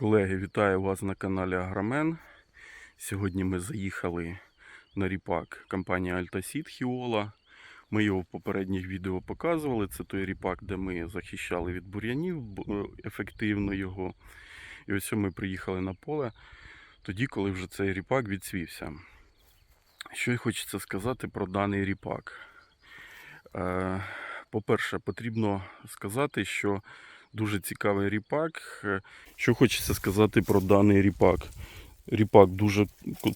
Колеги, вітаю вас на каналі Агромен. Сьогодні ми заїхали на ріпак компанії Альтасід Хіола. Ми його в попередніх відео показували. Це той ріпак, де ми захищали від бур'янів е, ефективно його. І ось ми приїхали на поле тоді, коли вже цей ріпак відсвівся. Що й хочеться сказати про даний ріпак. Е, По-перше, потрібно сказати, що дуже цікавий ріпак. Е, Що хочеться сказати про даний ріпак. Ріпак дуже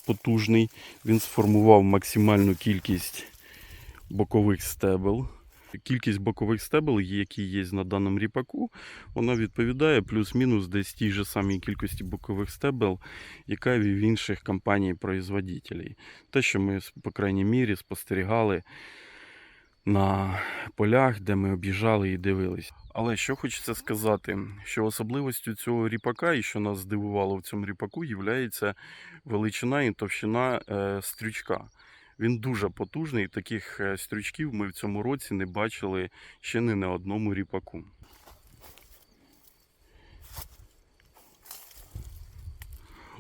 потужний. Він сформував максимальну кількість бокових стебел. Кількість бокових стебел, які є на даному ріпаку, вона відповідає плюс-мінус десь тій же самій кількості бокових стебел, яка і в інших компаній-производителей. Те, що ми, по крайній мірі, спостерігали на полях, де ми об'їжджали і дивились. Але що хочеться сказати, що особливостю цього ріпака, і що нас здивувало в цьому ріпаку, є величина і товщина е, стрючка. Він дуже потужний. Таких е, стрючків ми в цьому році не бачили ще не на одному ріпаку.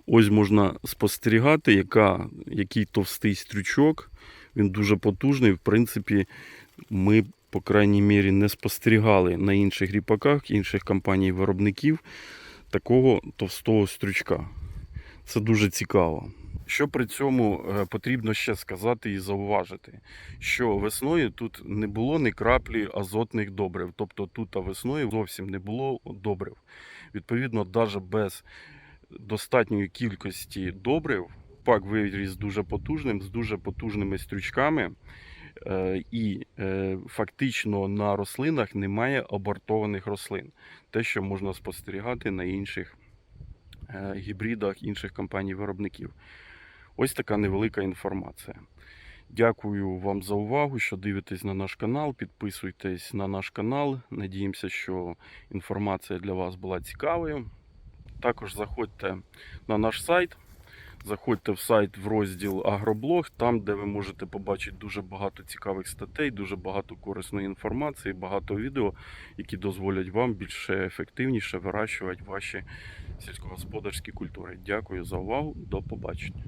Ось можна спостерігати, яка, який товстий стрючок. Він дуже потужний. В принципі, ми, по крайній мірі, не спостерігали на інших ріпаках, інших компаній-виробників такого товстого стрючка. Це дуже цікаво. Що при цьому е, потрібно ще сказати і зауважити, що весною тут не було ні краплі азотних добрив, тобто тут весною зовсім не було добрив. Відповідно, навіть без достатньої кількості добрив пак виріс дуже потужним, з дуже потужними стрючками. Е, І е, фактично на рослинах немає абортованих рослин. Те, що можна спостерігати на інших е, гібридах інших компаній-виробників. Ось така невелика інформація. Дякую вам за увагу, що дивитесь на наш канал. Підписуйтесь на наш канал. Надіємося, що інформація для вас була цікавою. Також заходьте на наш сайт. Заходьте в сайт в розділ Агроблог, там, де ви можете побачити дуже багато цікавих статей, дуже багато корисної інформації, багато відео, які дозволять вам більше ефективніше вирощувати ваші сільськогосподарські культури. Дякую за увагу. До побачення.